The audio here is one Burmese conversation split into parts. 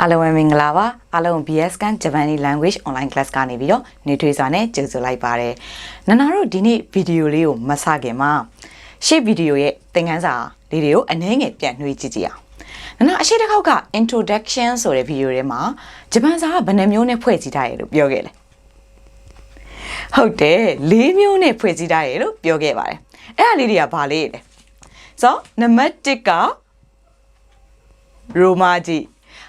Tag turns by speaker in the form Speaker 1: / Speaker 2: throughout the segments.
Speaker 1: အားလုံးပဲမင်္ဂလာပါအားလုံး BS Can Japanese Language Online Class ကနေပြီးတော့နေထွေးစွာနဲ့ကြိုဆိုလိုက်ပါတယ်နနာတို့ဒီနေ့ဗီဒီယိုလေးကိုမစခင်မှာရှေ့ဗီဒီယိုရဲ့သင်ခန်းစာလေးတွေကိုအနည်းငယ်ပြန်နှွှေးကြည့်ကြည့်အောင်နနာအရှိတစ်ခေါက်က introduction ဆိုတဲ့ဗီဒီယိုထဲမှာဂျပန်စာကဘယ်နှမျိုးနဲ့ဖွဲ့စည်းထားရလို့ပြောခဲ့လဲဟုတ်တယ်၄မျိုးနဲ့ဖွဲ့စည်းထားရလို့ပြောခဲ့ပါတယ်အဲ့ဒါလေးတွေကဘာလေးလဲဆိုတော့နံပါတ်1ကရိုမာကြီး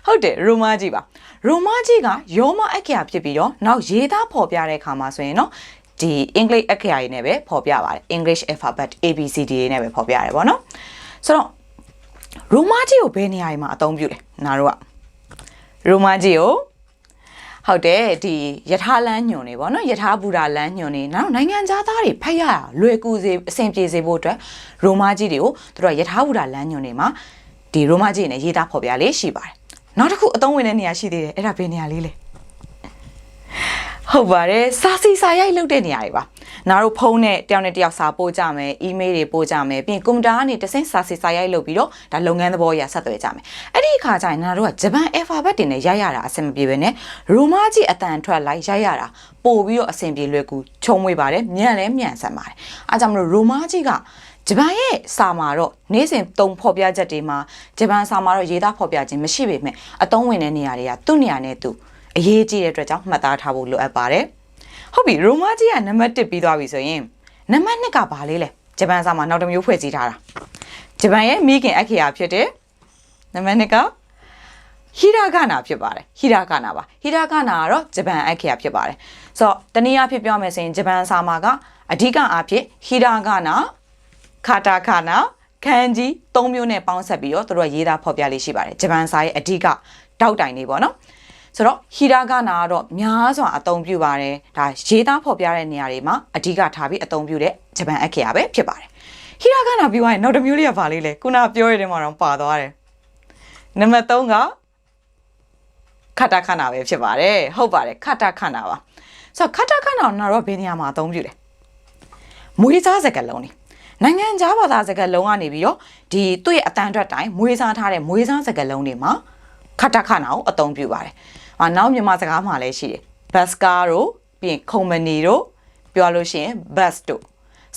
Speaker 1: ဟုတ်တယ်ရိုမာကြီးပါရိုမာကြီးကယောမအခရာဖြစ်ပြီးတော့နောက်ရေးသားဖော်ပြတဲ့အခါမှာဆိုရင်တော့ဒီ English အခရာကြီးနဲ့ပဲဖော်ပြပါတယ် English alphabet ABCD နဲ့ပဲဖော်ပြရတယ်ဗောနော်ဆိုတော့ရိုမာကြီးကိုဘယ်နေရာမှာအသုံးပြုလဲနားတို့ကရိုမာကြီးကိုဟုတ်တယ်ဒီယထာလန်းညွန်နေပေါ့နော်ယထာဘူရာလန်းညွန်နေနောက်နိုင်ငံသားသားတွေဖတ်ရတာလွယ်ကူစေအဆင်ပြေစေဖို့အတွက်ရိုမာကြီးတွေကိုသူတို့ကယထာဘူရာလန်းညွန်နေမှာဒီရိုမာကြီးနဲ့ရေးသားဖော်ပြလေးရှိပါတယ် နောက်တစ်ခုအသုံးဝင်တဲ့နေရာရှိသေးတယ်အဲ့ဒါဘယ်နေရာလေးလဲ ဟုတ်ပါတယ်စာစီစာရိုက်လုပ်တဲ့နေရာတွေပါနားတို့ဖုန်းနဲ့တယောက်နဲ့တယောက်စာပို့ကြမယ်အီးမေးလ်တွေပို့ကြမယ်ပြီးရင်ကွန်ပျူတာကနေတဆင့်စာစီစာရိုက်လုပ်ပြီးတော့ဒါလုပ်ငန်းသဘောအရဆက်သွယ်ကြမယ်အဲ့ဒီအခါကျရင်နားတို့ကဂျပန် alphabet တွေနဲ့ရိုက်ရတာအဆင်မပြေပဲနဲ့ရိုမာကြီးအတန်ထွက်လိုက်ရိုက်ရတာပို့ပြီးတော့အဆင်ပြေလွယ်ကူချုံမွေပါတယ်မြန်လဲမြန်ဆန်ပါတယ်အားကြောင့်မလို့ရိုမာကြီးကဂျပန်ရဲ့စာမှာတော့နေ့စဉ်တုံဖော်ပြချက်တွေမှာဂျပန်စာမှာတော့ရေးသားဖော်ပြခြင်းမရှိပေမဲ့အသုံးဝင်တဲ့နေရာတွေကသူ့နေရာနဲ့သူ အရေးကြီးတဲ့အတွက်ကြောင့်မှတ်သားထားဖို့လိုအပ်ပါတယ်။ဟုတ်ပြီရိုမာကြီးကနံပါတ်1ပြီးသွားပြီဆိုရင်နံပါတ်2ကဘာလေးလဲဂျပန်စာမှာနောက်တစ်မျိုးဖွဲ့စည်းထားတာ။ဂျပန်ရဲ့မိခင်အခရာဖြစ်တဲ့နံပါတ်2ကဟီရာဂနာဖြစ်ပါတယ်ဟီရာဂနာပါဟီရာဂနာကတော့ဂျပန်အခရာဖြစ်ပါတယ်ဆိုတော့တနည်းအားဖြင့်ပြောမယ်ဆိုရင်ဂျပန်စာမှာကအဓိကအားဖြင့်ဟီရာဂနာခါတာခါနာခန်းကြီး၃မျိုးနဲ့ပေါင်းဆက်ပြီးတော့သူတို့ကရေးသားဖော်ပြလေးရှိပါတယ်ဂျပန်စာရဲ့အဓိကတောက်တိုင်တွေပေါ့နော် ဆိုတော့ဟီရာဂနာကတော့များစွာအသုံးပြုပါတယ်ဒါရေးသားဖော်ပြတဲ့နေရာတွေမှာအဓိကထားပြီးအသုံးပြုတဲ့ဂျပန်အခရာပဲဖြစ်ပါတယ်ဟီရာဂနာပြီးသွားရင်နောက်တစ်မျိုးလေးကဘာလေးလဲခုနကပြောရတဲ့မှာတော့ပါသွားတယ်နံပါတ်3ကခတခနာပဲဖြစ်ပါတယ်ဟုတ်ပါတယ်ခတခနာပါဆိုတော့ခတခနာကိုတော့ဘယ်နေရာမှာအသုံးပြုလဲမွေးစားစကားလုံးနေနိုင်ငံခြားဘာသာစကားလုံးကနေပြီးတော့ဒီသူ့ရဲ့အတန်အတွက်တိုင်းမွေးစားထားတဲ့မွေးစားစကားလုံးတွေမှာခတခနာကိုအသုံးပြုပါတယ်။ဟာ နောက်မြန်မာစကားမှာလည်းရှိတယ်။ bus car တို့ပြီးရင် company တို့ပြောလို့ရှိရင် bus တို့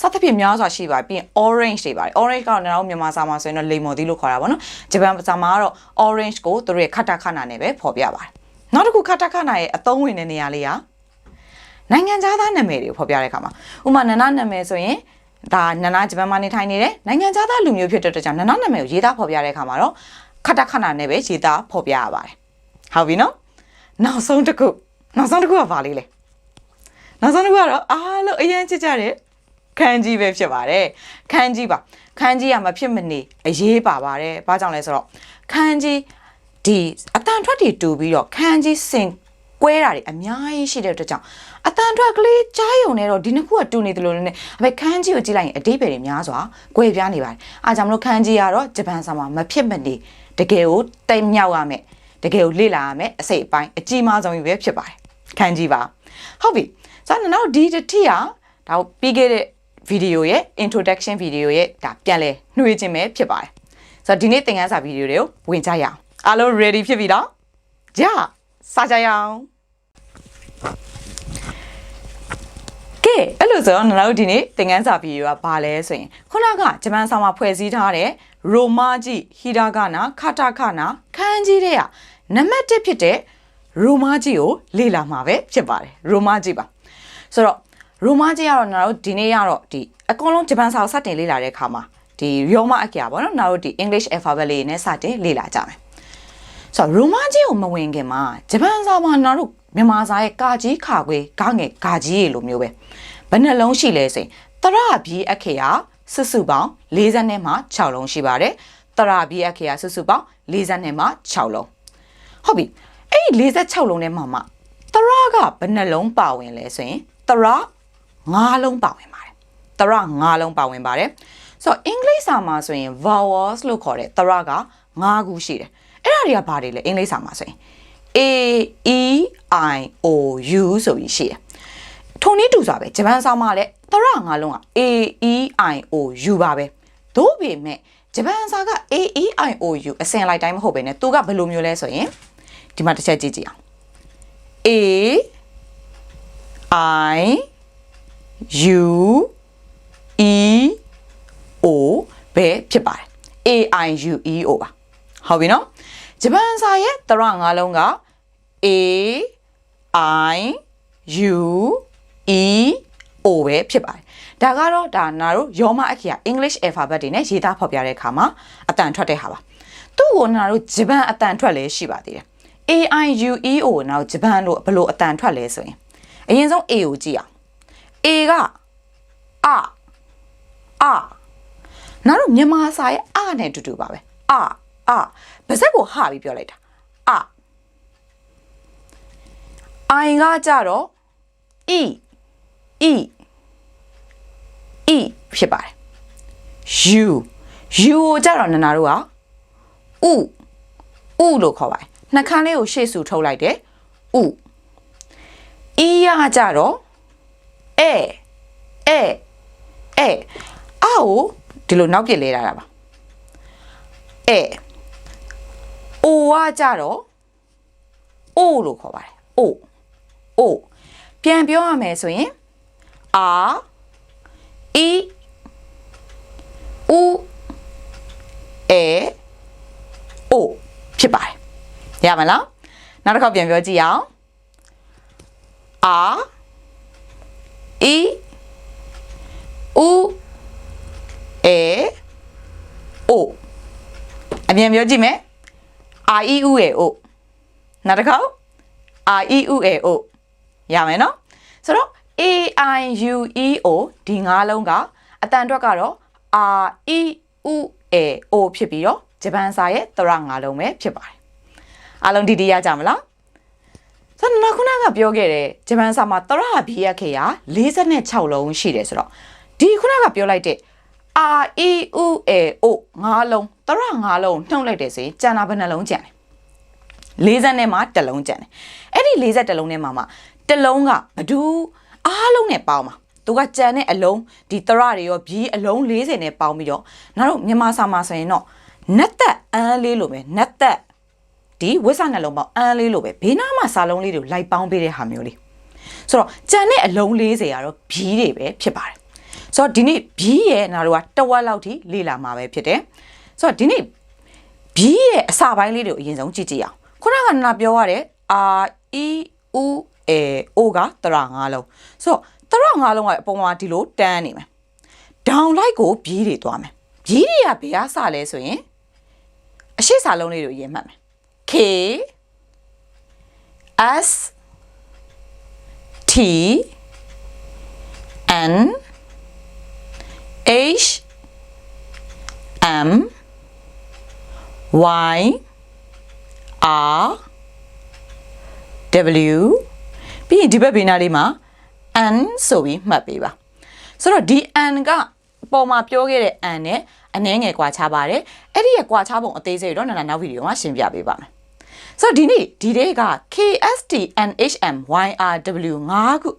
Speaker 1: စသဖြင့်များစွာရှိပါပြီးရင် orange တွေပါတယ် orange ကတော့နောက်မြန်မာစာမှာဆိုရင်တော့လိမ္မော်သီးလို့ခေါ်တာပေါ့နော်ဂျပန်စာမှာကတော့ orange ကိုသူတို့ရဲ့ခတခနာနဲ့ပဲဖော်ပြပါတယ်နောက်တစ်ခုခတခနာရဲ့အသုံးဝင်တဲ့နေရာလေးကနိုင်ငံခြားသားနာမည်တွေကိုဖော်ပြတဲ့အခါမှာဥပမာနနနာမည်ဆိုရင်ဒါနနဂျပန်မှာနေထိုင်နေတဲ့နိုင်ငံခြားသားလူမျိုးဖြစ်တဲ့အတွက်ကြောင့်နနနာမည်ကိုရေးသားဖော်ပြတဲ့အခါမှာတော့ခတခနာနဲ့ပဲရေးသားဖော်ပြရပါတယ်ဟုတ်ပြီနော် နောက်ဆုံးတစ်ခုနောက်ဆုံးတစ်ခုကဘာလေးလဲနောက်ဆုံးတစ်ခုကတော့အားလုံးအရင်ချစ်ကြတဲ့ခန်းကြီးပဲဖြစ်ပါတယ်ခန်းကြီးပါခန်းကြီးကမဖြစ်မနေအရေးပါပါတယ်ဘာကြောင့်လဲဆိုတော့ခန်းကြီးဒီအတန်ထွက်တွေတူပြီးတော့ခန်းကြီးစင်ကွဲတာတွေအများကြီးရှိတဲ့အတွက်ကြောင့်အတန်ထွက်ကလေးကြားယုံနေတော့ဒီနှစ်ခုကတူနေတယ်လို့လည်းအဖေခန်းကြီးကိုကြည့်လိုက်ရင်အတိပယ်တွေများစွာကွဲပြားနေပါတယ်အားကြောင့်မလို့ခန်းကြီးကတော့ဂျပန်စာမှာမဖြစ်မနေတကယ်ကိုတိတ်မြောက်ရမယ် တကယ်ကိုလေ့လာရမယ်အစိတ်အပိုင်းအကြီးမားဆုံးပဲဖြစ်ပါတယ်ခန်းကြီးပါဟုတ်ပြီဆိုတော့နောက်ဒီတစ်ထိကဒါပြီးခဲ့တဲ့ဗီဒီယိုရဲ့ introduction ဗီဒီယိုရဲ့ဒါပြန်လဲနှွေးခြင်းပဲဖြစ်ပါတယ်ဆိုတော့ဒီနေ့သင်ခန်းစာဗီဒီယိုတွေကိုဝင်ကြရအောင်အားလုံး ready ဖြစ်ပြီနော်ကြစကြရအောင်ကဲအဲ့လိုဆိုတော့ကျွန်တော်တို့ဒီနေ့သင်ခန်းစာဗီဒီယိုကဘာလဲဆိုရင်ခုနကဂျပန်စာမှာဖွဲ့စည်းထားတဲ့ရိုမာကြီးဟီရာဂနာခတာခနာခန်းကြီးတဲ့က နံပါတ်1ဖြစ်တဲ့ရိုမာကြီးကိုလေ့လာမှာပဲဖြစ်ပါတယ်ရိုမာကြီးပါဆိုတော့ရိုမာကြီးကတော့ကျွန်တော်တို့ဒီနေ့ကတော့ဒီအကုန်လုံးဂျပန်စာကိုစတင်လေ့လာတဲ့အခါမှာဒီရောမအကျပေါ့နော်ကျွန်တော်တို့ဒီ English alphabet လေးနဲ့စတင်လေ့လာကြမယ်ဆိုတော့ရိုမာကြီးကိုမဝင်ခင်မှာဂျပန်စာမှာကျွန်တော်တို့မြန်မာစာရဲ့ကာကြီးခါခွေဂငယ်ဂါကြီးရေလိုမျိုးပဲဘယ်နှလုံးရှိလဲဆိုရင်တရပြီအခေယစုစုပေါင်း40နဲ့မှ6လုံးရှိပါတယ်တရပြီအခေယစုစုပေါင်း40နဲ့မှ6လုံး ဟုတ်ပြီအဲ့ဒီ46လုံးထဲမှာမှတရကဘယ်နှလုံးပါဝင်လဲဆိုရင်တရ5လုံးပါဝင်ပါတယ်တရ5လုံးပါဝင်ပါတယ်ဆိုတော့အင်္ဂလိပ်စာမှာဆိုရင် vowels လို့ခေါ်တဲ့တရက5ခုရှိတယ်အဲ့ဒါတွေကဘာတွေလဲအင်္ဂလိပ်စာမှာဆိုရင် A E I O U ဆိုပြီးရှိတယ်။ထုံနည်းတူစွာပဲဂျပန်စာမှာလည်းတရငါလုံးက A E I O U ပါပဲ။သို့ပေမဲ့ဂျပန်စာက A E I O U အစင်လိုက်တိုင်းမဟုတ်ပဲねသူကဘယ်လိုမျိုးလဲဆိုရင် ဒီမှာတစ်ချက်ကြည့်ကြည့်အောင် A I U E O ပဲဖြစ်ပါတယ် A I U E O ပါဟုတ်ပြီနော်ဂျပန်စာရဲ့တရငါးလုံးက A I U E O ပဲဖြစ်ပါတယ်ဒါကတော့ဒါနာတို့ယောမအခရာ English alphabet တွေနဲ့ရေးသားဖော်ပြတဲ့အခါမှာအတန်ထွက်တဲ့ဟာပါသူ့ကိုနာတို့ဂျပန်အတန်ထွက်လဲရှိပါသေးတယ် A I U E O နာတို့ဂျပန်လို့ဘယ်လိုအတန်ထွက်လဲဆိုရင်အရင်ဆုံး A ကိုကြည့်အောင် A ကအာအာနာတို့မြန်မာစာရဲ့အာနဲ့အတူတူပါပဲအာအာပါဇက်ကိုဟာပြီးပြောလိုက်တာအာအိုင်ကကြတော့ E E E ဖြစ်ပါတယ် U U ကိုကြတော့နနာတို့ကဥဥလို့ခေါ်ပါတယ် နှာခမ်းလေးကိုရှေ့ဆူထုတ်လိုက်တယ်ဥ E ရကြတော့အဲအဲအဲအာကိုဒီလိုနောက်ပြစ်လဲတာပါအဲအိုကကြတော့အိုလို့ခေါ်ပါတယ်အိုအိုပြန်ပြောရမယ်ဆိုရင်အာ E U E O ဖြစ်ပါတယ် ရမလားနောက်တစ်ခေါက်ပြန်ပြောကြည့်အောင် R E U E O အမြန်ပြောကြည့်မယ် R E U E O နောက်တစ်ခေါက် R E U E O ရမယ်နော်ဆိုတော့ A I U E O ဒီငါးလုံးကအတန်အတွက်ကတော့ R E U E O ဖြစ်ပြီးတော့ဂျပန်စာရဲ့သရငါးလုံးပဲဖြစ်ပါတယ် အားလုံးဒီဒီရကြမလားဆိုတော့နောက်ခုနကပြောခဲ့တဲ့ဂျပန်စာမှာသရဘီရက်ခေရ46လုံးရှိတယ်ဆိုတော့ဒီခုနကပြောလိုက်တဲ့ R E U E O ငါးလုံးသရငါးလုံးနှုတ်လိုက်တယ်ဆိုရင်ကျန်တာဘယ်နှလုံးကျန်လဲ40နဲ့မှတစ်လုံးကျန်တယ်အဲ့ဒီ40တစ်လုံးနဲ့မှမှတစ်လုံးကဘဒူးအားလုံးနဲ့ပေါင်းမှာသူကကြံတဲ့အလုံးဒီသရတွေရောဘီးအလုံး40နဲ့ပေါင်းပြီးတော့နောက်တော့မြန်မာစာမှာဆိုရင်တော့နတ်သက်အန်းလေးလိုပဲနတ်သက် ဒီဝိဆနှလုံးပေါင်းအန်းလေးလိုပဲဘေးနားမှာစာလုံးလေးတွေလိုက်ပေါင်းပေးတဲ့ဟာမျိုးလေးဆိုတော့ကြံတဲ့အလုံး40ကတော့ဘီးတွေပဲဖြစ်ပါတယ်ဆိုတော့ဒီနေ့ဘီးရဲ့နာတို့ကတဝက်လောက်ထိလေ့လာမှာပဲဖြစ်တယ်ဆိုတော့ဒီနေ့ဘီးရဲ့အစာပိုင်းလေးတွေကိုအရင်ဆုံးကြည့်ကြည့်အောင်ခုနကနာပြောရတဲ့ R E U A O ကတရငါးလုံးဆိုတော့တရငါးလုံးကအပေါ်မှာဒီလိုတန်းနေမယ်ဒေါင်လိုက်ကိုဘီးတွေသွားမယ်ဘီးတွေကဘယ်အစလဲဆိုရင်အရှိစာလုံးလေးတွေအရင်မှတ်မယ် K S T N H M Y R W ပြီးရင်ဒီဘက်ဘေးနားလေးမှာ N ဆိုပြီးမှတ်ပေးပါဆိုတော့ဒီ N ကပေါ်မှာပြောခဲ့တဲ့ N နဲ့အနှဲငယ်ကွာခြားပါတယ်အဲ့ဒီရဲ့ကွာခြားပုံအသေးစိတ်တော့နာနာနောက်ဗီဒီယိုမှာရှင်းပြပေးပါမယ် ဆိုတော့ဒီနေ့ဒီဒေးက KST NHM YRW 5ခု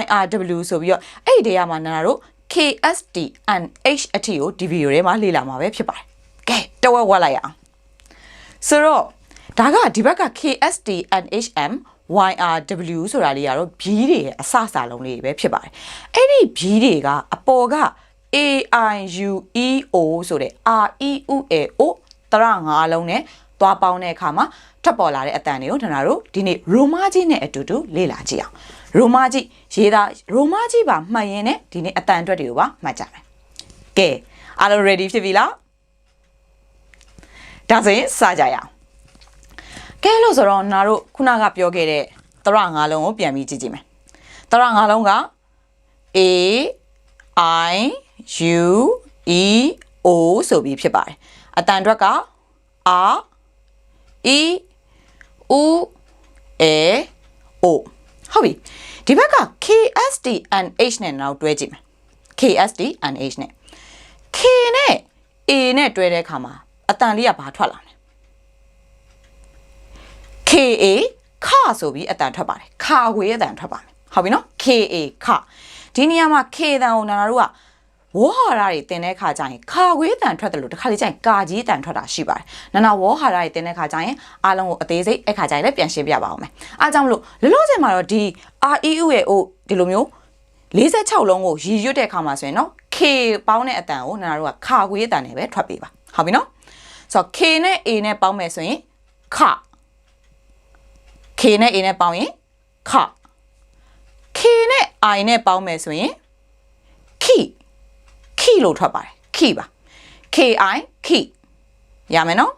Speaker 1: YRW ဆိုပြီးတော့အဲ့ဒီဒေးကမှာနာနာတို့ KST NH အထိကိုဒီဗီဒီယိုထဲမှာလေ့လာမှာပဲဖြစ်ပါတယ်ကဲတဝက်ဝက်လိုက်ရအောင်ဆိုတော့ဒါကဒီဘက်က KST NHM YRW ဆိုတာလေးကတော့ဘီးတွေရဲ့အစအစာလုံးလေးပဲဖြစ်ပါတယ်အဲ့ဒီဘီးတွေကအပေါ်က AIUEO ဆိုတဲ့ REUAO တရငါးလုံးနဲ့သွားပေါင်းတဲ့အခါမှာ ထွက်ပေါ်လာတဲ့အတန်တွေကိုကျွန်တော်တို့ဒီနေ့ရိုမာကြီးနဲ့အတူတူလေ့လာကြည့်အောင်ရိုမာကြီးရေးသားရိုမာကြီးပါမှတ်ရင်းနဲ့ဒီနေ့အတန်အတွက်တွေကိုပါမှတ်ကြမယ်ကဲအားလုံး ready ဖြစ်ပြီလားဒါဆိုရင်စကြရအောင်ကဲလို့ဆိုတော့နာတို့ခုနကပြောခဲ့တဲ့တရငါးလုံးကိုပြန်ပြီးကြည့်ကြည့်မယ်တရငါးလုံးက A I U E O ဆိုပြီးဖြစ်ပါတယ်အတန်အတွက်က R E U A O ဟုတ်ပြီဒီဘက်က KSD and H နဲ့နောက်တွဲကြည့်မယ် KSD and H နဲ့ K နဲ့ A နဲ့တွဲတဲ့အခါမှာအတန်လေးကဘာထွက်လာလဲ KA ခဆိုပြီးအတန်ထွက်ပါတယ်ခါခွေအတန်ထွက်ပါတယ်ဟုတ်ပြီနော် KA ခဒီနေရာမှာ K တန်ကိုနာနာတို့က ဝေါဟာရတွေတင်တဲ့ခါကျရင်ခါခွေးတန်ထွက်တယ်လို့တစ်ခါလေကျရင်ကာကြီးတန်ထွက်တာရှိပါတယ်နာနာဝေါဟာရတွေတင်တဲ့ခါကျရင်အားလုံးကိုအသေးစိတ်အခါကျရင်လည်းပြန်ရှင်းပြပါအောင်မယ်အားကြောင့်မလို့လောလောဆယ်မှာတော့ဒီ REU ရဲ့ O ဒီလိုမျိုး46လုံးကိုရည်ရွတ်တဲ့ခါမှာဆိုရင်နော် K ပေါင်းတဲ့အတန်ကိုနာနာတို့ကခါခွေးအတန်နဲ့ပဲထွက်ပေးပါဟုတ်ပြီနော်ဆိုတော့ K နဲ့ A နဲ့ပေါင်းမယ်ဆိုရင်ခ K နဲ့ A နဲ့ပေါင်းရင်ခ K နဲ့ I နဲ့ပေါင်းမယ်ဆိုရင်ခိ ခိလို့ထွက်ပါတယ်ခိပါ KI ခိရမယ်နော်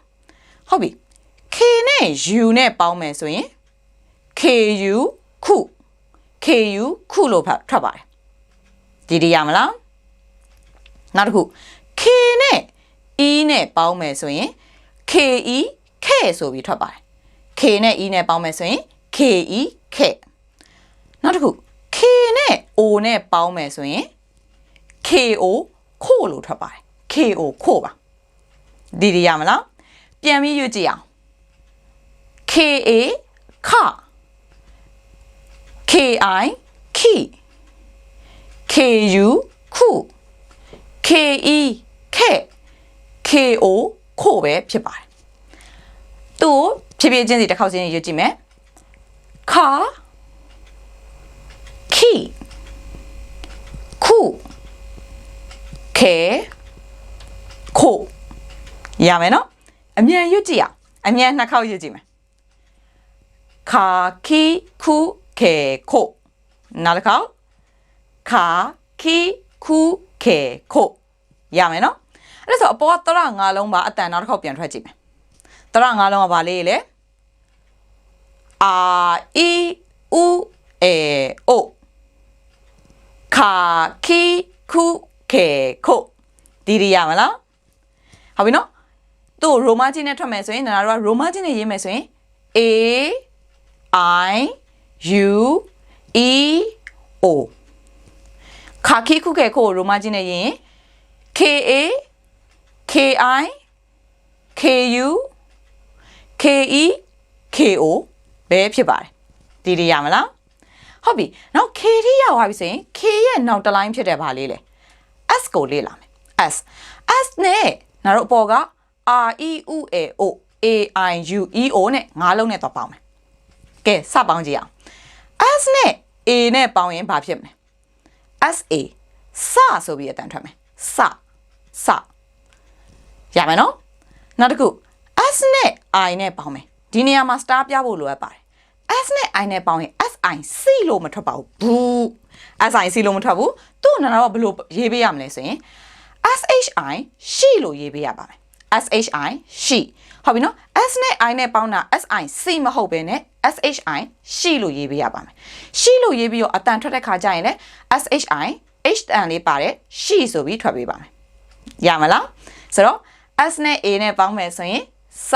Speaker 1: ဟုတ်ပြီ K နဲ့ U နဲ့ပေါင်းမယ်ဆိုရင် KU ခု KU ခုလို့ဖတ်ထွက်ပါတယ်ဒီဒီရမလားနောက်တစ်ခု K နဲ့ E နဲ့ပေါင်းမယ်ဆိုရင် KE ခဲဆိုပြီးထွက်ပါတယ် K နဲ့ E နဲ့ပေါင်းမယ်ဆိုရင် KE ခဲနောက်တစ်ခု K နဲ့ O နဲ့ပေါင်းမယ်ဆိုရင် KO ခို့လို့ထွက်ပါတယ် KO ခို့ပါဒီဒီရမလားပြန်ပြီးရွတ်ကြည့်အောင် KA ခ KI ခိ KU ခု KE ခဲ KO ခို့ပဲဖြစ်ပါတယ်သူ့ကိုဖြည်းဖြည်းချင်းစီတစ်ခေါက်ချင်းရွတ်ကြည့်မယ်ခခိခု ခဲခို့ရမယ်နော်အမြန်ရွတ်ကြည့်အောင်အမြန်နှစ်ခေါက်ရွတ်ကြည့်မယ်ခါခီခုခဲခို့နောက်တစ်ခေါက်ခါခီခုခဲခို့ရမယ်နော်အဲ့ဒါဆိုအပေါ်ကတရငါလုံးပါအတန်နောက်တစ်ခေါက်ပြန်ထွက်ကြည့်မယ်တရငါလုံးကဘာလေးလဲအာအီဥအေအိုခါခီခု ခဲခို့ဒီဒီရမလားဟုတ်ပြီနော်သူ့ရိုမာကြီးနဲ့ထွက်မယ်ဆိုရင်နာတို့ကရိုမာကြီးနဲ့ရေးမယ်ဆိုရင် A I U E O ခါခီခုခဲခို့ရိုမာကြီးနဲ့ရေးရင် K A K I K U K E K O ပဲဖြစ်ပါတယ်ဒီဒီရမလားဟုတ်ပြီနောက် K ထိရောက်သွားပြီဆိုရင် K ရဲ့နောက်တစ်လိုင်းဖြစ်တဲ့ဘာလေးလဲ S ကိုလေ့လာမယ် S S နဲ့နာတို့အပေါ်က R E U A O A I U E O နဲ့ငါးလုံးနဲ့တော့ပေါင်းမယ်ကဲစပေါင်းကြည့်အောင် S နဲ့ A နဲ့ပေါင်းရင်ဘာဖြစ်မလဲ S A စဆိုပြီးအတန်ထွက်မယ်စစရမယ်နော်နောက်တစ်ခု S နဲ့ I နဲ့ပေါင်းမယ်ဒီနေရာမှာ star ပြဖို့လိုအပ်ပါတယ် S နဲ့ I နဲ့ပေါင်းရင် SI C လို့မထွက်ပါဘူးဘူး SI C လို့မထွက်ဘူး သူ့နာတော့ဘယ်လိုရေးပေးရမလဲဆိုရင် SHI ရှိလို့ရေးပေးရပါမယ် SHI ရှိဟုတ်ပြီနော် S နဲ့ I နဲ့ပေါင်းတာ SI C မဟုတ်ဘဲနဲ့ SHI ရှိလို့ရေးပေးရပါမယ်ရှိလို့ရေးပြီးတော့အတန်ထွက်တဲ့ခါကျရင်လည်း SHI H တန်လေးပါတယ်ရှိဆိုပြီးထွက်ပေးပါမယ်ရမလားဆိုတော့ S နဲ့ A နဲ့ပေါင်းမယ်ဆိုရင်စ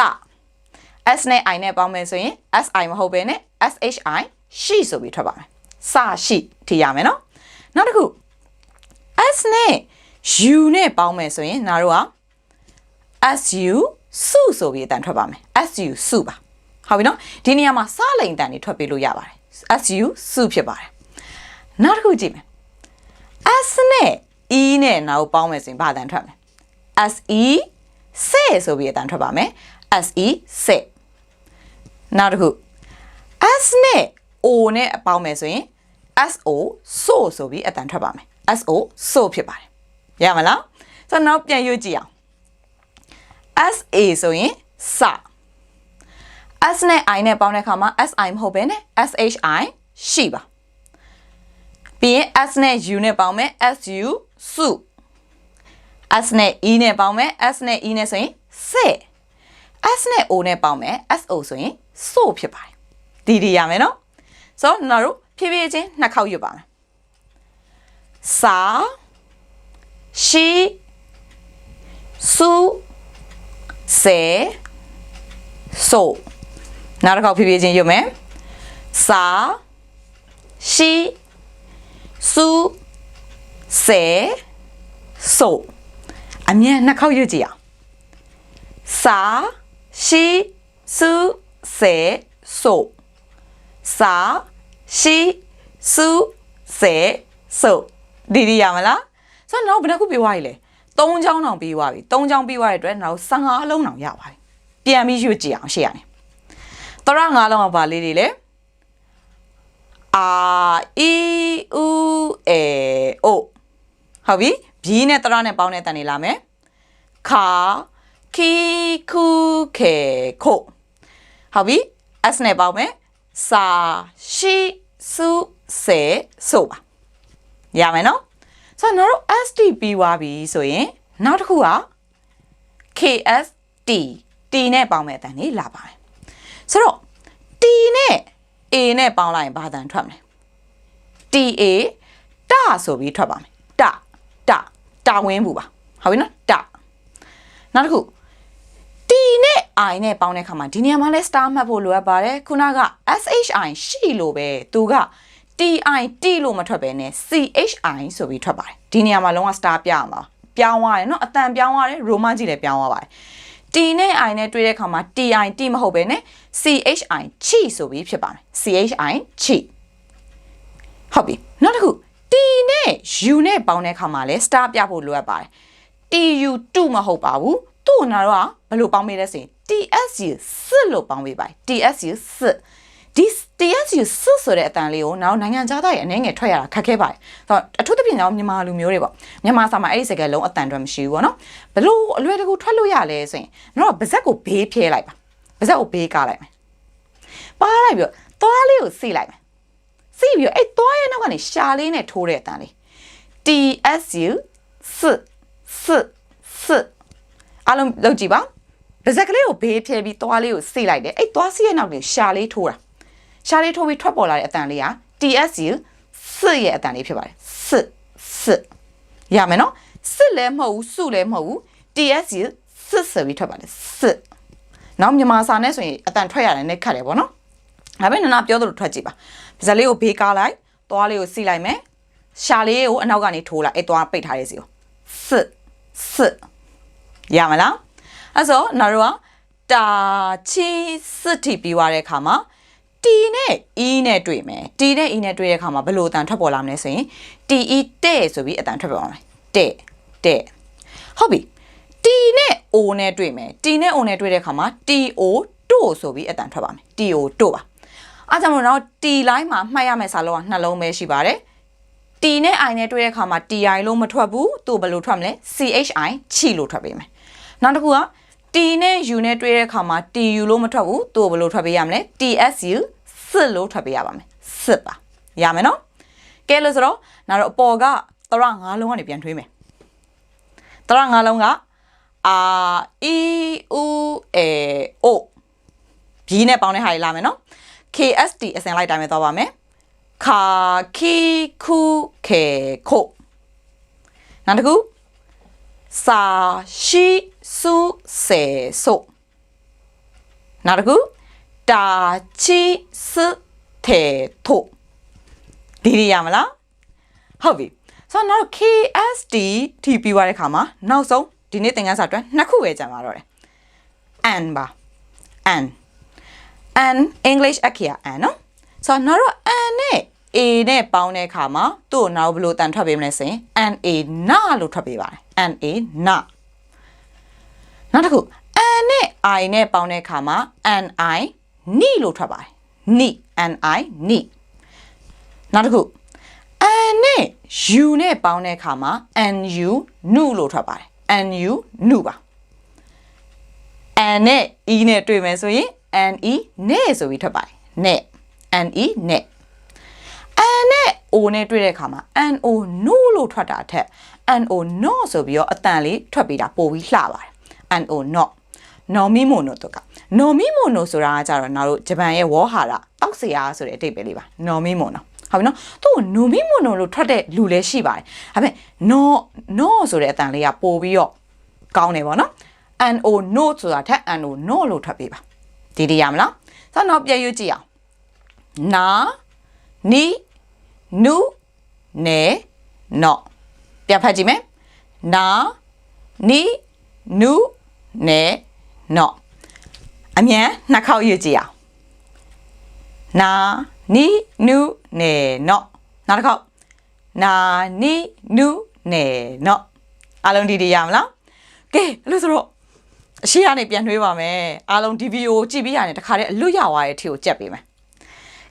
Speaker 1: S နဲ့ I နဲ့ပေါင်းမယ်ဆိုရင် SI မဟုတ်ဘဲနဲ့ SHI ရှိဆိုပြီးထွက်ပါမယ်စရှိထည့်ရမယ်နော်နောက်တစ်ခု S နဲ့ U နဲ့ပေါင်းမယ်ဆိုရင်နားတို့က SU စုဆိုပြီးအတန်ထွက်ပါမယ် SU စုပါဟုတ်ပြီနော်ဒီနေရာမှာစလိန်တန်တွေထွက်ပေးလို့ရပါတယ် SU စုဖြစ်ပါတယ်နောက်တစ်ခုကြည့်မယ် S နဲ့ E နဲ့နောက်ပေါင်းမယ်ဆိုရင်ဘာအတန်ထွက်မလဲ SE ဆဲဆိုပြီးအတန်ထွက်ပါမယ် SE ဆဲနောက်တစ်ခု S နဲ့ O နဲ့အပေါင်းမယ်ဆိုရင် SO ဆိုဆိုပြီးအတန်ထွက်ပါမယ် SO ဆိုဖြစ်ပါတယ်ရမလားဆိုတော့နောက်ပြန်ရွတ်ကြည့်အောင် SA ဆိုရင်စ S နဲ့ I နဲ့ပေါင်းတဲ့အခါမှာ SI မဟုတ်ဘဲနဲ့ SHI ရှိပါပြီးရင် S နဲ့ U နဲ့ပေါင်းမယ် SU စု S နဲ့ E နဲ့ပေါင်းမယ် S နဲ့ E နဲ့ဆိုရင်ဆဲ S နဲ့ O နဲ့ပေါင်းမယ် SO ဆိုရင်ဆိုဖြစ်ပါတယ်ဒီဒီရမယ်နော်ဆိုတော့ကျွန်တော်တို့ဖြည်းဖြည်းချင်းနှစ်ခေါက်ရွတ်ပါမယ် စာရှိစုဆဲဆိုနောက်တစ်ခေါက်ဖြည်းဖြည်းချင်းရွတ်မယ်စာရှိစုဆဲဆိုအမြန်နှစ်ခေါက်ရွတ်ကြည့်အောင်စာရှိစုဆဲဆိုစာရှိစုဆဲဆို ဒီဒီရမလားဆိုတော့နောက်ဘယ်နှခုပြီးသွားပြီလဲ3ချောင်းတောင်ပြီးသွားပြီ3ချောင်းပြီးသွားတဲ့အတွက်နောက်15အလုံးတောင်ရပါတယ်ပြန်ပြီးရွတ်ကြည့်အောင်ရှေ့ရနေတရငါလုံးကပါလေးတွေလဲအာအီဥအေအိုဟုတ်ပြီဘီနဲ့တရနဲ့ပေါင်းတဲ့တန်နေလာမယ်ခါခီခုခေခိုဟုတ်ပြီ s နဲ့ပေါင်းမယ်စာရှိစုစေဆိုပါ ရမယ်နော်ဆိုတော့တို့ st ပြီးသွားပြီဆိုရင်နောက်တစ်ခုက kst t နဲ့ပေါင်းမဲ့အတန်လေးလာပါတယ်ဆိုတော့ t နဲ့ a နဲ့ပေါင်းလိုက်ရင်ဘာတန်ထွက်မလဲ ta တဆိုပြီးထွက်ပါမယ်တတတာဝင်းဘူးပါဟုတ်ပြီနော်တနောက်တစ်ခု t နဲ့ i နဲ့ပေါင်းတဲ့အခါမှာဒီနေရာမှာလဲ star မှတ်ဖို့လိုအပ်ပါတယ်ခုနက shi ရှိလို့ပဲသူက ti t လို့မထွက်ပဲနဲ့ chi ဆိုပြီးထွက်ပါတယ်ဒီနေရာမှာလုံးဝ star ပြရမှာပြောင်းသွားတယ်เนาะအတန်ပြောင်းသွားတယ် roman ကြီးလည်းပြောင်းသွားပါတယ် t နဲ့ i နဲ့တွေ့တဲ့အခါမှာ ti t မဟုတ်ပဲနဲ့ chi ချိဆိုပြီးဖြစ်ပါမယ် chi ချိဟုတ်ပြီနောက်တစ်ခု t နဲ့ u နဲ့ပေါင်းတဲ့အခါမှာလဲ star ပြဖို့လိုအပ်ပါတယ် tu 2မဟုတ်ပါဘူးသူ့ကိုနာတော့ဘယ်လိုပေါင်းပေးလဲဆိုရင် tsu စစ်လို့ပေါင်းပေးပါ tsu စစ် ဒီ tsu စစ်ဆိုတဲ့အတန်လေးကိုနောက်နိုင်ငံခြားသားရဲ့အနေငယ်ထွက်ရတာခက်ခဲပါတယ်ဆိုတော့အထူးသဖြင့်တော့မြန်မာလူမျိုးတွေပေါ့မြန်မာစာမှာအဲ့ဒီစကားလုံးအတန်တွေမရှိဘူးပေါ့နော်ဘလို့အလွယ်တကူထွက်လို့ရလဲဆိုရင်တော့ဗဇက်ကိုဘေးဖြဲလိုက်ပါဗဇက်ကိုဘေးကားလိုက်မယ်ပါလိုက်ပြီးတော့သွားလေးကိုစီလိုက်မယ်စီပြီးတော့အဲ့သွားရဲ့နောက်ကနေရှာလေးနဲ့ထိုးတဲ့အတန်လေး tsu စစ်စစ်စစ်အားလုံးလုပ်ကြည့်ပါဗဇက်ကလေးကိုဘေးဖြဲပြီးသွားလေးကိုစိတ်လိုက်တယ်အဲ့သွားစီးရဲ့နောက်လေးရှာလေးထိုးတာ ရှာလေးထိုးပြီးထွက်ပေါ်လာတဲ့အတန်လေးက TSU စစ်ရဲ့အတန်လေးဖြစ်ပါတယ်စစ်စစ်ရမယ်နော်စစ်လည်းမဟုတ်ဘူးစုလည်းမဟုတ်ဘူး TSU စစ်ဆိုပြီးထွက်ပါတယ်စစ်နောက်မြန်မာစာနဲ့ဆိုရင်အတန်ထွက်ရတယ်နဲ့ခတ်တယ်ပေါ့နော်ဒါပေမဲ့နနာပြောသလိုထွက်ကြည့်ပါဗဇက်လေးကိုဘေးကားလိုက်သွားလေးကိုစိတ်လိုက်မယ်ရှာလေးကိုအနောက်ကနေထိုးလိုက်အဲ့သွားပိတ်ထားတဲ့စီကိုစစ်စစ်ရမလားအဲ့ဆိုနောက်တော့တာချီစစ်တီပြီးသွားတဲ့အခါမှာ တီနဲ့ e နဲ့တွေ့မယ်တီနဲ့ e နဲ့တွေ့တဲ့အခါမှာဘယ်လိုအတန်ထွက်ပေါ်လာမလဲဆိုရင် te တဲ့ဆိုပြီးအတန်ထွက်ပေါ်လာမယ်တဲ့တဲ့ဟုတ်ပြီ t နဲ့ o နဲ့တွေ့မယ် t နဲ့ o နဲ့တွေ့တဲ့အခါမှာ to တို့ဆိုပြီးအတန်ထွက်ပါမယ် to တို့ပါအားကြောင့်မလို့တော့ t line မှာမှတ်ရမယ့်စာလုံးကနှလုံးပဲရှိပါတယ် t နဲ့ i နဲ့တွေ့တဲ့အခါမှာ ti လို့မထွက်ဘူးသူဘယ်လိုထွက်မလဲ chi ချီလို့ထွက်ပေးမယ်နောက်တစ်ခုက t နဲ့ u နဲ့တွေ့တဲ့အခါမှာ tu လို့မထွက်ဘူးသူဘယ်လိုထွက်ပေးရမလဲ tsu စစ်လို့ထွက်ပေးရပါမယ်စစ်ပါရမယ်နော်ကဲလို့ဆိုတော့နောက်တော့အပေါ်ကသရငါးလုံးကနေပြန်ထွေးမယ်သရငါးလုံးကအာအီဥအေအိုဘီနဲ့ပေါင်းတဲ့ဟာတွေလာမယ်နော် KST အစင်လိုက်တိုင်းပဲသွားပါမယ်ခါခီခုခေခိုနောက်တစ်ခု စာရှိစုစေဆိုနောက်တစ်ခုတာချီစတေထိုဒီရရမလားဟုတ်ပြီဆိုတော့နောက် KSD ထိပြီးသွားတဲ့ခါမှာနောက်ဆုံးဒီနေ့သင်ခန်းစာအတွက်နှစ်ခုပဲကျန်ပါတော့တယ် and ပါ and and english အခရာ and နော်ဆိုတော့နောက်တော့ and နဲ့ a နဲ့ပေါင်းတဲ့အခါမှာသူ့ကိုနောက်ဘယ်လိုတန်ထွက်ပေးမလဲဆိုရင် and a နာလို့ထွက်ပေးပါတယ် and a နာနောက်တစ်ခု and နဲ့ i နဲ့ပေါင်းတဲ့အခါမှာ and i နိလို့ထွက်ပါတယ်နိ and i နိနောက်တစ်ခု and နဲ့ u နဲ့ပေါင်းတဲ့အခါမှာ and u နုလို့ထွက်ပါတယ် and u နုပါ and နဲ့ e နဲ့တွေ့မယ်ဆိုရင် and e နဲ့ဆိုပြီးထွက်ပါတယ်နဲ့ and e နဲ့ and နဲ့ o နဲ့တွေ့တဲ့အခါမှာ and o no လို့ထွက်တာထက် and o no ဆိုပြီးတော့အတန်လေးထွက်ပြီးတာပိုပြီးလှပါတယ် and o no နော်မီမိုနိုတော့ကနော်မီမိုနိုဆိုတာကကြတော့နောက်တို့ဂျပန်ရဲ့ဝေါ်ဟာရတောက်စရာဆိုတဲ့အတိတ်ပဲလေးပါနော်မီမိုနိုဟုတ်ပြီနော်သူ့ကိုနိုမီမိုနိုလို့ထွက်တဲ့လူလည်းရှိပါတယ်ဒါပေမဲ့နော်နော်ဆိုတဲ့အတန်လေးကပိုပြီးတော့ကောင်းတယ်ပေါ့နော် no no ဆိုတာထက် no no လို့ထွက်ပေးပါဒီဒီရမလားဆက်တော့ပြန်ရွကြည့်အောင်နာနီ နုနေနော်ပြန်ဖတ်ကြည့်မယ်နာနီနုနေနော်အမြန်နှစ်ခေါက်ရွကြည့်အောင်နာနီနုနေနော်နောက်တစ်ခေါက်နာနီနုနဲ့နော်အားလုံးဒီဒီရမလားကဲအဲ့လိုဆိုတော့အရှိကနေပြန်နှွေးပါမယ်အားလုံးဒီဗီဒီယိုကြည့်ပြီးရတယ်တခါတည်းအလွတ်ရသွားတဲ့အထီကိုကြက်ပေးမယ်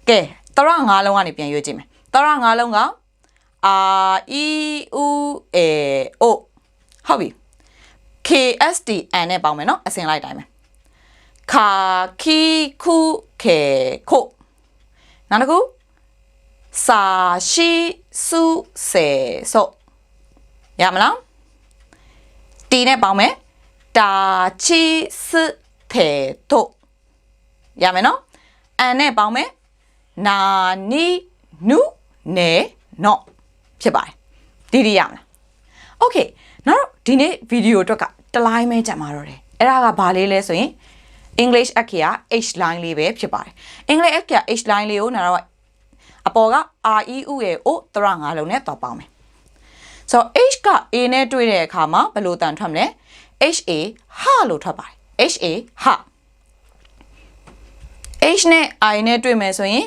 Speaker 1: ကဲတရငါးလုံးကနေပြန်ရွေးကြည့်မယ် တရငါးလုံးကအာအီဥအေအိုဟုတ်ပြီ KSTN နဲ့ပေါင်းမယ်နော်အစင်လိုက်တိုင်းမယ်ခါခီခုခေခိုနောက်တစ်ခုစာရှိစုစေဆိုရမလားတီနဲ့ပေါင်းမယ်တာချီစထေတို့ရမယ်နော်အန်နဲ့ပေါင်းမယ်နာနီနု နေနော်ဖြစ်ပါတယ်ဒီဒီရမလား โอเคနောက်တော့ဒီနေ့ဗီဒီယိုအတွက်ကတလိုင်းပဲကြံมาတော့တယ်အဲ့ဒါကဘာလေးလဲဆိုရင် English အခရာ H line လေးပဲဖြစ်ပါတယ် English အခရာ H line လေးကိုနောက်တော့အပေါ်က R E U ရဲ့ O တရငါလုံးနဲ့တော့ပေါင်းမယ်ဆိုတော့ H က A နဲ့တွေ့တဲ့အခါမှာဘယ်လိုတန်ထွက်မလဲ H A ဟာလို့ထွက်ပါတယ် H A ဟာ H နဲ့ I နဲ့တွေ့မယ်ဆိုရင်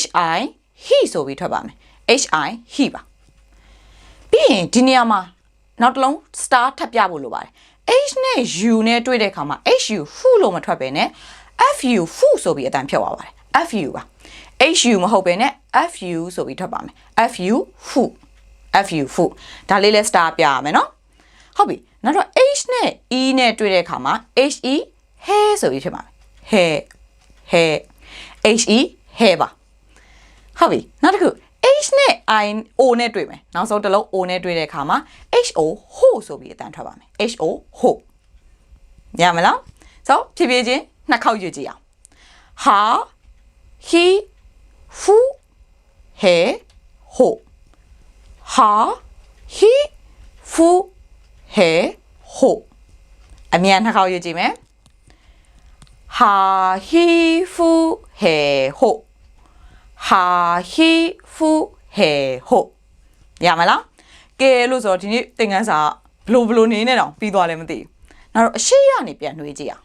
Speaker 1: H I he ဆိုပြီးထွက်ပါမယ် H I he ပါပြီးရင်ဒီနေရာမှာနောက်တစ်လုံး star ထပ်ပြဖို့လိုပါတယ် h နဲ့ u နဲ့တွေ့တဲ့အခါမှာ hu fu လို့မထွက်ပဲနဲ့ fu fu ဆိုပြီးအတန်ဖြတ်သွားပါတယ် fu ပါ hu မဟုတ်ပဲနဲ့ fu ဆိုပြီးထွက်ပါမယ် fu fu fu fu ဒါလေးလဲ star ပြရမယ်နော်ဟုတ်ပြီနောက်တော့ h နဲ့ e နဲ့တွေ့တဲ့အခါမှာ he he ဆိုပြီးဖြစ်ပါမယ် he he he he ပါ ဟုတ်ပြီနောက်တစ်ခု h နဲ့ i o နဲ့တွေ့မယ်နောက်ဆုံးတစ်လုံး o နဲ့တွေ့တဲ့အခါမှာ ho ho ဆိုပြီးအတန်ထွက်ပါမယ် ho ho ရမလားဆိုဖြည်းဖြည်းချင်းနှစ်ခေါက်ယူကြည့်အောင်ဟာ he fu he ho ဟာ he fu he ho အမြန်နှစ်ခေါက်ယူကြည့်မယ်ဟာ he fu he ho ဟာဟီဖူဟေဟိုရမလားကဲလို့ဆိုတော့ဒီနေ့သင်ခန်းစာဘလို့ဘလို့နေနေတော့ပြီးသွားလည်းမသိဘူးနောက်တော့အရှိရနေပြန်နှွေးကြည့်အောင်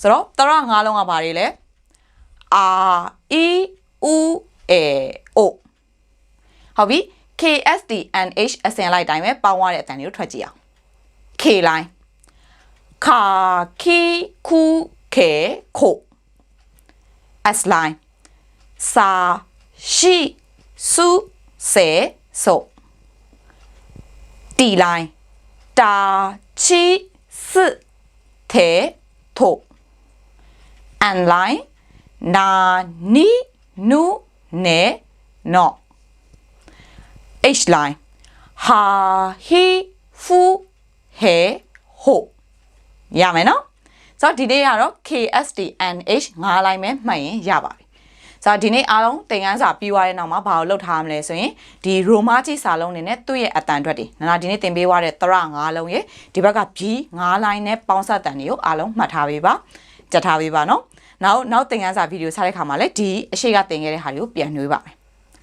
Speaker 1: ဆိုတော့တရငါးလုံးကဘာတွေလဲအာအီဥအေအိုဟုတ်ပြီ KSD and H အစင်လိုက်တိုင်းပဲပေါင်းရတဲ့အတန်တွေကိုထွက်ကြည့်အောင် K line ခါခီခုခေခို S line စာရှိစုစေဆိုတီလိုင်းတာချီစတေထိုအန်လိုင်းနာနီနုနေနော H line ဟာဟီဖူဟေဟိုရမယ်နော်ဆိုတော့ဒီနေ့ကတော့ KSD and H ၅ line ပဲမှတ်ရင်ရပါပြီ ဆိုတော့ဒီနေ့အားလုံးသင်ခန်းစာပြီးသွားတဲ့နောက်မှာဘာလို့လုပ်ထားမလဲဆိုရင်ဒီရိုမာကြီးစာလုံးနေနဲ့သူ့ရဲ့အတန်ထွက်တွေနာနာဒီနေ့သင်ပေးသွားတဲ့သရ၅လုံးရဲ့ဒီဘက်က B ၅ line နဲ့ပေါင်းစပ်တန်တွေကိုအားလုံးမှတ်ထားပေးပါကြက်ထားပေးပါနော်နောက်နောက်သင်ခန်းစာဗီဒီယိုစတဲ့ခါမှာလည်းဒီအရှိကသင်ခဲ့တဲ့ဟာတွေကိုပြန်နှွေးပါမယ်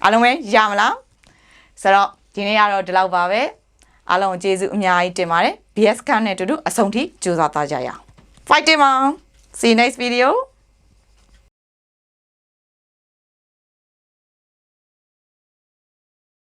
Speaker 1: အားလုံးပဲရမလားဆိုတော့ဒီနေ့ကတော့ဒီလောက်ပါပဲအားလုံးကျေးဇူးအများကြီးတင်ပါတယ် BS Camp နဲ့အတူတူအဆုံးထိကြိုးစားသွားကြရအောင် Fighting mom see you next video